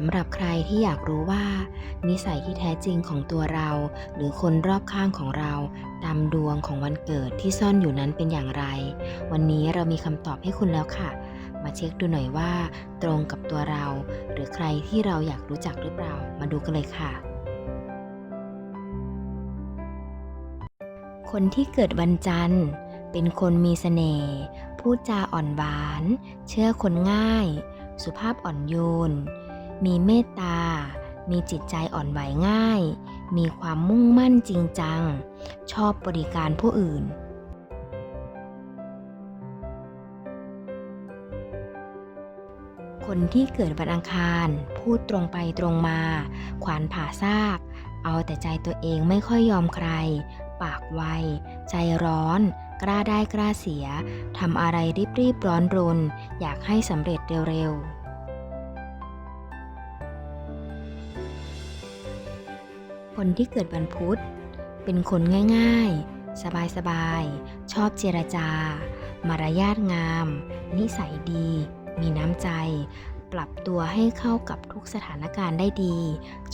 สำหรับใครที่อยากรู้ว่า นิสัยที่แท้จริงของตัวเรา หรือคนรอบข้างของเราตามดวงของวันเกิดที่ซ่อนอยู่นั้นเป็นอย่างไร วันนี้เรามีคำตอบให้คุณแล้วค่ะ มาเช็คดูหน่อยว่า ตรงกับตัวเรา หรือใครที่เราอยากรู้จักหรือเปล่า มาดูกันเลยค่ะคนที่เกิดวันจันทร์ เป็นคนมีเสน่ห์พูดจาอ่อนหวาน เชื่อคนง่าย สุภาพอ่อนโยน มีเมตตา มีจิตใจอ่อนไหวง่าย มีความมุ่งมั่นจริงจัง ชอบบริการผู้อื่น คนที่เกิดวันอังคาร พูดตรงไปตรงมา ขวานผ่าซาก เอาแต่ใจตัวเองไม่ค่อยยอมใคร ปากไว ใจร้อนกล้าได้กล้าเสีย ทำอะไรรีบๆร้อนรน อยากให้สำเร็จเร็วๆ คนที่เกิดวันพุธ เป็นคนง่ายๆ สบายๆ ชอบเจรจา มารยาทงาม นิสัยดี มีน้ำใจ ปรับตัวให้เข้ากับทุกสถานการณ์ได้ดี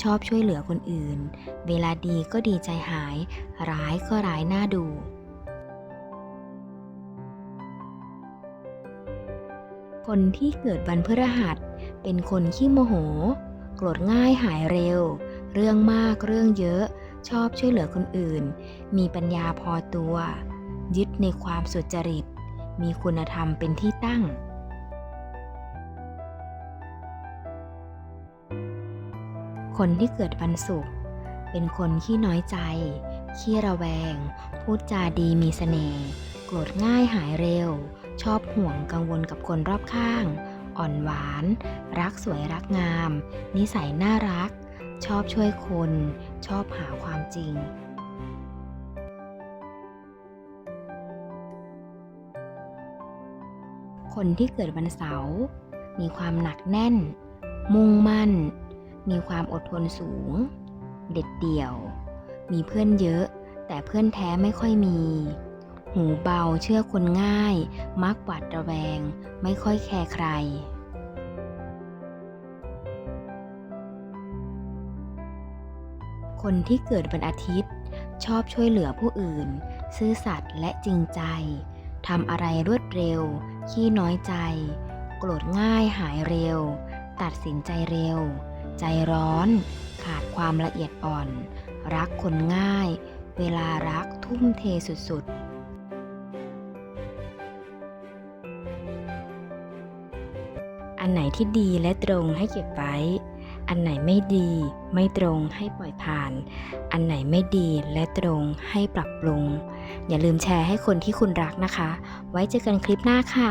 ชอบช่วยเหลือคนอื่น เวลาดีก็ดีใจหาย ร้ายก็ร้ายหน้าดูคนที่เกิดวันพฤหัส เป็นคนขี้โมโห โกรธง่ายหายเร็ว เรื่องมากเรื่องเยอะ ชอบช่วยเหลือคนอื่น มีปัญญาพอตัว ยึดในความสุจริต มีคุณธรรมเป็นที่ตั้งคนที่เกิดวันศุกร์เป็นคนขี้น้อยใจ ขี้ระแวง พูดจาดีมีเสน่ห์ โกรธง่ายหายเร็ว ชอบห่วงกังวลกับคนรอบข้าง อ่อนหวาน รักสวยรักงาม นิสัยน่ารัก ชอบช่วยคน ชอบหาความจริง คนที่เกิดวันเสาร์มีความหนักแน่น มุ่งมั่น มีความอดทนสูง เด็ดเดี่ยว มีเพื่อนเยอะ แต่เพื่อนแท้ไม่ค่อยมี หูเบาเชื่อคนง่าย มักหวาดระแวง ไม่ค่อยแคร์ใคร คนที่เกิดวันอาทิตย์ ชอบช่วยเหลือผู้อื่น ซื่อสัตย์และจริงใจทำอะไรรวดเร็ว ขี้น้อยใจ โกรธง่ายหายเร็ว ตัดสินใจเร็ว ใจร้อน ขาดความละเอียดอ่อน รักคนง่าย เวลารักทุ่มเทสุด ๆอันไหนที่ดีและตรงให้เก็บไว้ อันไหนไม่ดีไม่ตรงให้ปล่อยผ่าน อันไหนไม่ดีและตรงให้ปรับปรุง อย่าลืมแชร์ให้คนที่คุณรักนะคะ ไว้เจอกันคลิปหน้าค่ะ